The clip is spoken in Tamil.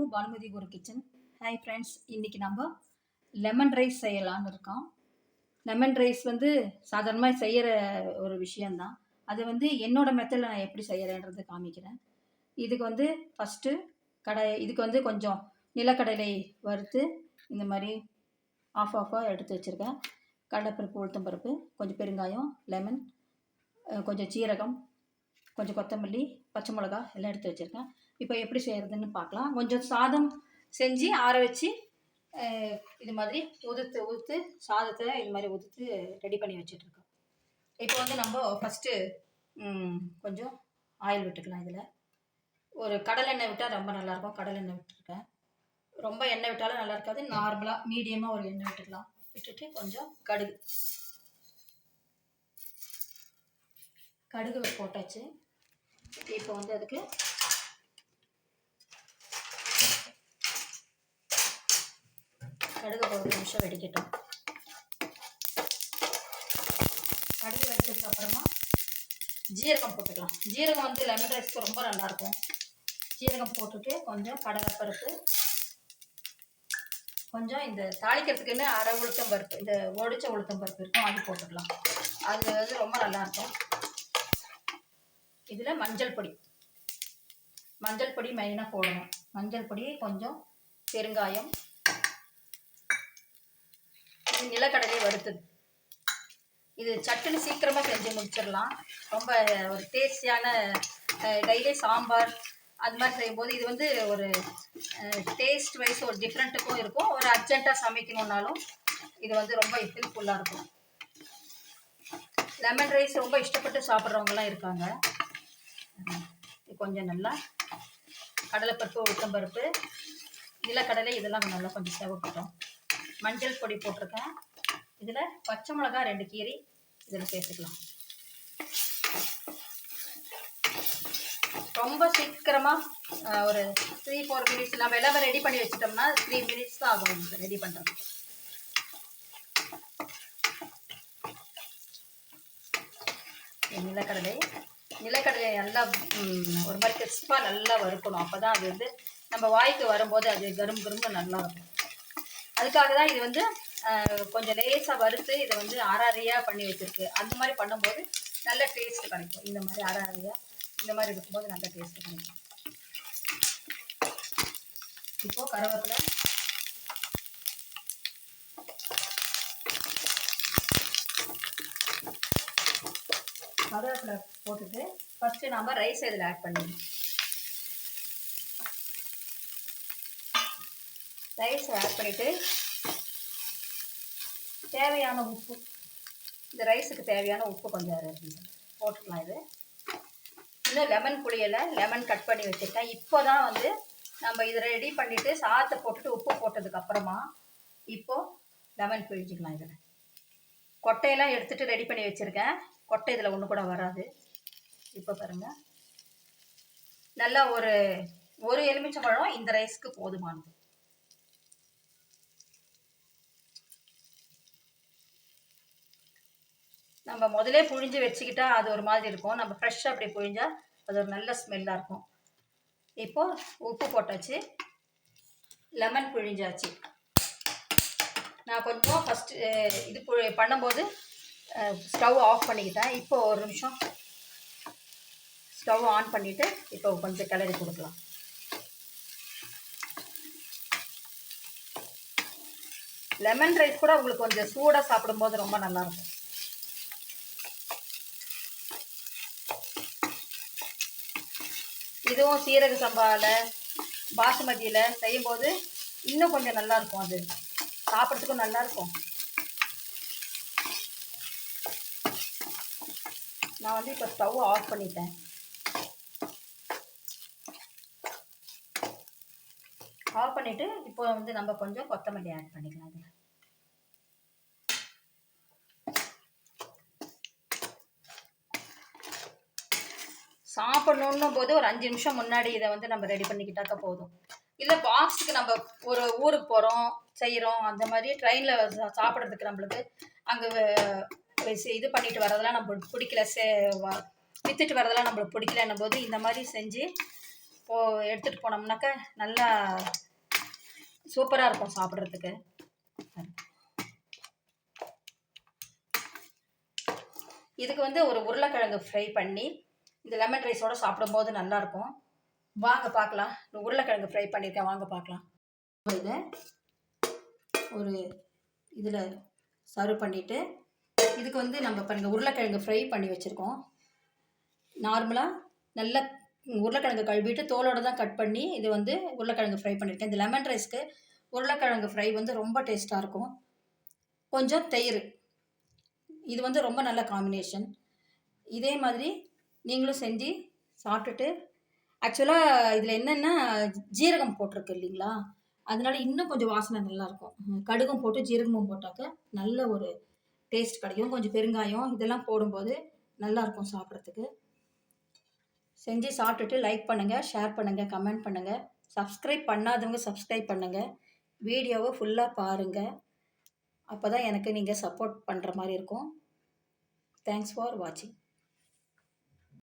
டு பானுமதி ஒரு கிச்சன் ஹாய் ஃப்ரெண்ட்ஸ் இன்றைக்கி நம்ம லெமன் ரைஸ் செய்யலான்னு இருக்கோம். லெமன் ரைஸ் வந்து சாதாரணமாக செய்கிற ஒரு விஷயந்தான் அது வந்து என்னோட மெத்தடில் நான் எப்படி செய்கிறேன்றதை காமிக்கிறேன். இதுக்கு வந்து ஃபஸ்ட்டு கடை இதுக்கு வந்து கொஞ்சம் நிலக்கடலை வறுத்து இந்த மாதிரி ஆஃப் ஆஃபாக எடுத்து வச்சுருக்கேன். கடலைப்பருப்பு உளுத்தம்பருப்பு கொஞ்சம் பெருங்காயம் லெமன் கொஞ்சம் சீரகம் கொஞ்சம் கொத்தமல்லி பச்சை மிளகா எல்லாம் எடுத்து வச்சுருக்கேன். இப்போ எப்படி செய்கிறதுன்னு பார்க்கலாம். கொஞ்சம் சாதம் செஞ்சு ஆற வச்சு இது மாதிரி உதுத்து உதுத்து சாதத்தை இது மாதிரி உதுத்து ரெடி பண்ணி வச்சுட்ருக்கோம் இப்போ வந்து நம்ம ஃபஸ்ட்டு கொஞ்சம் ஆயில் விட்டுக்கலாம் இதில். ஒரு கடலெண்ணெய் விட்டால் ரொம்ப நல்லாயிருக்கும். கடலெண்ணெய் விட்டுருக்கேன். ரொம்ப எண்ணெய் விட்டாலும் நல்லா இருக்காது. நார்மலாக மீடியமாக ஒரு எண்ணெய் விட்டுக்கலாம். விட்டுட்டு கொஞ்சம் கடுகு. கடுகு போட்டாச்சு. இப்போ வந்து அதுக்கு கடுகு ஒரு நிமிஷம் வெடிக்கட்டும். கடுகு வெடிச்சதுக்கு அப்புறமா ஜீரகம் போட்டுக்கலாம். ஜீரகம் வந்து லெமன் ரைஸ்க்கு ரொம்ப நல்லாயிருக்கும் ஜீரகம் போட்டுட்டு கொஞ்சம் கடலைப்பருப்பு கொஞ்சம் இந்த தாளிக்கிறதுக்குன்னு அரை உளுத்தம் பருப்பு இந்த ஒடிச்ச உளுத்தம் பருப்பு இருக்கும் அது போட்டுக்கலாம். அது வந்து ரொம்ப நல்லாயிருக்கும் இதில் மஞ்சள் பொடி. மஞ்சள் பொடி மெயினாக போடணும். மஞ்சள் பொடி கொஞ்சம் பெருங்காயம் நிலக்கடலை வறுத்தது. இது சட்டுன்னு சீக்கிரமாக செஞ்சு முடிச்சிடலாம். ரொம்ப ஒரு டேஸ்டியான டெய்லி சாம்பார் அது மாதிரி செய்யும்போது இது வந்து ஒரு டேஸ்ட் வைஸ் ஒரு டிஃப்ரெண்ட்டுக்கும் இருக்கும். ஒரு அர்ஜென்ட்டாக சமைக்கணுன்னாலும் இது வந்து ரொம்ப ஹெல்ப்ஃபுல்லாக இருக்கும். லெமன் ரைஸ் ரொம்ப இஷ்டப்பட்டு சாப்பிட்றவங்கலாம் இருக்காங்க. கொஞ்சம் நல்லா கடலைப்பருப்பு உளுத்தம்பருப்பு நிலக்கடலை இதெல்லாம் நல்லா கொஞ்சம் சேவைப்பட்டோம் மஞ்சள் பொடி போட்டிருக்கேன். இதில் பச்சை மிளகா ரெண்டு கீரி. இதில் சேர்த்துக்கலாம். ரொம்ப சீக்கிரமாக ஒரு த்ரீ ஃபோர் மினிட்ஸ் நம்ம எல்லாமே ரெடி பண்ணி வச்சிட்டோம்னா த்ரீ மினிட்ஸ் தான் ஆகும் ரெடி பண்ணுறதுக்கு நிலக்கடலை. நிலக்கடலை நல்லா ஒரு மாதிரி கிறிஸ்பாக நல்லா வறுக்கணும். அப்போ தான் அது வந்து நம்ம வாய்க்கு வரும்போது அது கரும் கரும்பு நல்லா இருக்கும் அதுக்காக தான் இது வந்து கொஞ்சம் லேசாக வறுத்து இதை வந்து அரையாக பண்ணி வச்சுருக்கு. அந்த மாதிரி பண்ணும்போது நல்ல டேஸ்ட் கிடைக்கும். இந்த மாதிரி அரையாக இந்த மாதிரி இருக்கும்போது நல்ல டேஸ்ட் கிடைக்கும். இப்போ கருவேப்பிலை. கருவேப்பிலை போட்டுட்டு ஃபஸ்ட்டு நாம் ரைஸ் இதில் ஆட் பண்ணிடணும் ரைஸ் ஆட் பண்ணிவிட்டு தேவையான உப்பு. இந்த ரைஸுக்கு தேவையான உப்பு கொஞ்சம் போட்டுக்கலாம் இது. இன்னும் லெமன் புளியலை லெமன் கட் பண்ணி வச்சுருக்கேன். இப்போ தான் வந்து நம்ம இதை ரெடி பண்ணிவிட்டு சாத்தை போட்டுட்டு உப்பு போட்டதுக்கப்புறமா இப்போது லெமன் பிழிஞ்சிக்கலாம் இதில். கொட்டையெல்லாம் எடுத்துகிட்டு ரெடி பண்ணி வச்சுருக்கேன். கொட்டை இதில் ஒன்று கூட வராது. இப்போ பாருங்கள் நல்லா ஒரு ஒரு எலுமிச்சம்பழம் இந்த ரைஸ்க்கு போதுமானது. நம்ம முதலே புழிஞ்சு வச்சுக்கிட்டா அது ஒரு மாதிரி இருக்கும். நம்ம ஃப்ரெஷ்ஷாக அப்படி புழிஞ்சா அது ஒரு நல்ல ஸ்மெல்லாக இருக்கும். இப்போது உப்பு போட்டாச்சு. லெமன் புழிஞ்சாச்சு. நான் கொஞ்சம் ஃபஸ்ட்டு இது பு- பண்ணும்போது ஸ்டவ் ஆஃப் பண்ணிக்கிட்டேன். இப்போ ஒரு நிமிஷம் ஸ்டவ் ஆன் பண்ணிவிட்டு இப்போ கொஞ்சம் கிளறி கொடுக்கலாம். லெமன் ரைஸ் கூட உங்களுக்கு கொஞ்சம் சூடாக சாப்பிடும்போது ரொம்ப நல்லாயிருக்கும் இதுவும் சீரக சம்பாவில் பாசுமதியில் செய்யும்போது இன்னும் கொஞ்சம் நல்லாயிருக்கும் அது. சாப்பிட்றதுக்கும் நல்லாயிருக்கும் நான் வந்து இப்போ ஸ்டவ் ஆஃப் பண்ணிட்டேன். ஆஃப் பண்ணிவிட்டு இப்போ வந்து நம்ம கொஞ்சம் கொத்தமல்லி ஆட் பண்ணிக்கலாம் அதில் சாப்பிடணும் போது ஒரு அஞ்சு நிமிஷம் முன்னாடி இதை வந்து நம்ம ரெடி பண்ணிக்கிட்டாக்க போதும். இல்லை பாக்ஸுக்கு நம்ம ஒரு ஊருக்கு போகிறோம் செய்கிறோம் அந்த மாதிரி ட்ரெயினில் சாப்பிட்றதுக்கு நம்மளுக்கு அங்கே இது பண்ணிட்டு வரதெல்லாம் நம்மளுக்கு பிடிக்கல சே வ- வித்துட்டு வரதெல்லாம் நம்மளுக்கு பிடிக்கலன்னும் போது இந்த மாதிரி செஞ்சு போ எடுத்துகிட்டு போனோம்னாக்கா நல்லா சூப்பராக இருக்கும் சாப்பிட்றதுக்கு. இதுக்கு வந்து ஒரு உருளைக்கிழங்கு ஃப்ரை பண்ணி இந்த லெமன் ரைஸோட சாப்பிடும்போது நல்லாயிருக்கும். வாங்க பார்க்கலாம். இந்த உருளைக்கிழங்கு ஃப்ரை பண்ணியிருக்கேன். வாங்க பார்க்கலாம். இதை ஒரு இதில் சர்வ் பண்ணிவிட்டு இதுக்கு வந்து நம்ம பாருங்கள் உருளைக்கிழங்கு ஃப்ரை பண்ணி வச்சுருக்கோம். நார்மலாக நல்ல உருளைக்கிழங்கு கழுவிட்டு தோலோடு தான் கட் பண்ணி இது வந்து உருளைக்கிழங்கு ஃப்ரை பண்ணியிருக்கேன். இந்த லெமன் ரைஸ்க்கு உருளைக்கிழங்கு ஃப்ரை வந்து ரொம்ப டேஸ்ட்டாக இருக்கும். கொஞ்சம் தயிர். இது வந்து ரொம்ப நல்ல காம்பினேஷன் இதே மாதிரி நீங்களும் செஞ்சு சாப்பிட்டுட்டு ஆக்சுவலாக இதில் என்னென்னா ஜீரகம் போட்டிருக்கு இல்லைங்களா? அதனால இன்னும் கொஞ்சம் வாசனை நல்லாயிருக்கும். கடுகும் போட்டு ஜீரகமும் போட்டாக்க நல்ல ஒரு டேஸ்ட் கிடைக்கும். கொஞ்சம் பெருங்காயம் இதெல்லாம் போடும்போது நல்லாயிருக்கும் சாப்பிட்றதுக்கு. செஞ்சு சாப்பிட்டுட்டு லைக் பண்ணுங்கள் ஷேர் பண்ணுங்கள் கமெண்ட் பண்ணுங்கள் சப்ஸ்கிரைப் பண்ணாதவங்க சப்ஸ்கிரைப் பண்ணுங்கள் வீடியோவை ஃபுல்லாக பாருங்கள் அப்போ தான் எனக்கு நீங்கள் சப்போர்ட் பண்ணுற மாதிரி இருக்கும். தேங்க்ஸ் ஃபார் வாட்சிங்